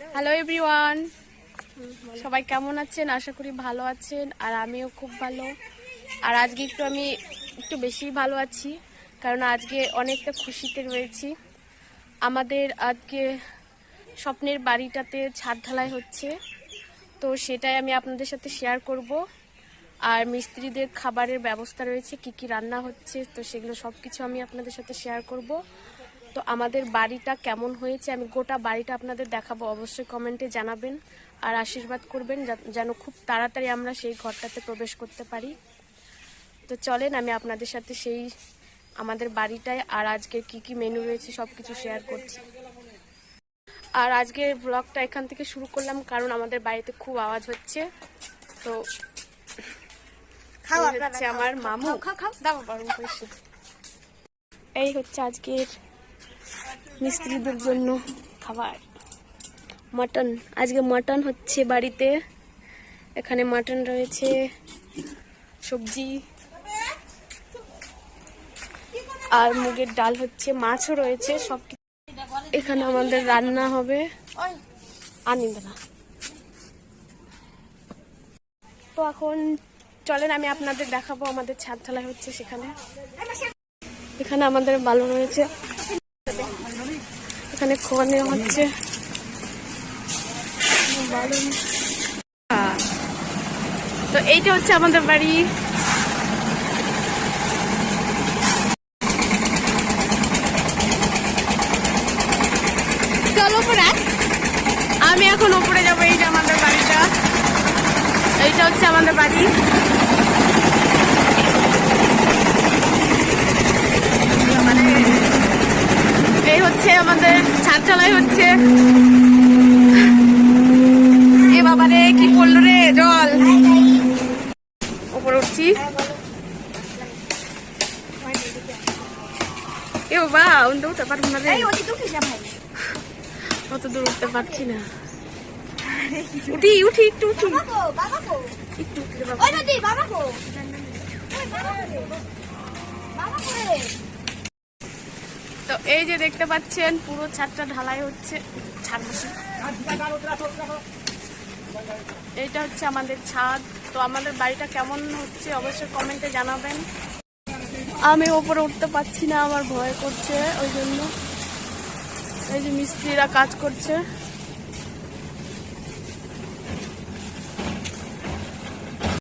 Hello everyone সবাই কেমন আছেন? আশা করি ভালো আছেন, আর আমিও খুব ভালো। আর আজকে একটু আমি একটু বেশি ভালো আছি, কারণ আজকে অনেকটা খুশিতে রয়েছি। আমাদের আজকে স্বপ্নের বাড়িটাতে ছাদ ঢালাই হচ্ছে, তো সেটাই আমি আপনাদের সাথে শেয়ার করব। আর মিস্ত্রিদের খাবারের ব্যবস্থা রয়েছে, কি কি রান্না হচ্ছে, তো সেগুলো সব কিছু আমি আপনাদের সাথে শেয়ার করব। তো আমাদের বাড়িটা কেমন হয়েছে আমি গোটা বাড়িটা আপনাদের দেখাবো অবশ্যই কমেন্টে জানাবেন আর আশীর্বাদ করবেন যেন খুব তাড়াতাড়ি আমরা সেই ঘরটাতে প্রবেশ করতে পারি তো চলেন আমি আপনাদের সাথে সেই আমাদের বাড়িটায় আর আজকে কি কি মেনু রয়েছে সব কিছু শেয়ার করছি আর আজকের ব্লগটা এখান থেকে শুরু করলাম কারণ আমাদের বাড়িতে খুব আওয়াজ হচ্ছে তো হচ্ছে আমার মামু এই হচ্ছে আজকের মিস্ত্রিদের জন্য খাবার। মাটন। আজকে মাটন হচ্ছে বাড়িতে। এখানে মাটন রয়েছে সবজি। আর মুগের ডাল হচ্ছে মাছও রয়েছে সব এখানে আমাদের রান্না হবে ওই, আনি না তো এখন চলেন আমি আপনাদের দেখাবো আমাদের ছাদ ঢালাই হচ্ছে সেখানে। এখানে আমাদের বালু রয়েছে। এখানে নেওয়া হচ্ছে। তো এইটা হচ্ছে আমাদের বাড়ি। আমি এখন উপরে যাব এইটা আমাদের বাড়িটা। এইটা হচ্ছে আমাদের বাড়ি। হচ্ছে আমাদের ছাদ চালাই হচ্ছে। এ বাবা রে কি পড়ল রে? জল। উপরে উঠছি। এ বাবা উঠতে উঠতে পারব না রে। অত দূর উঠতে পারছি না। উঠি উঠি একটু উঠি? একটু উঠলে বাবা। বাবা বাবা? তো এই যে দেখতে পাচ্ছেন, পুরো ছাদটা ঢালাই হচ্ছে, ছাদ এইটা হচ্ছে আমাদের ছাদ। তো আমাদের বাড়িটা কেমন হচ্ছে অবশ্যই কমেন্টে জানাবেন। আমি ওপরে উঠতে পারছি না, আমার ভয় করছে, ওই জন্য। এই যে মিস্ত্রিরা কাজ করছে।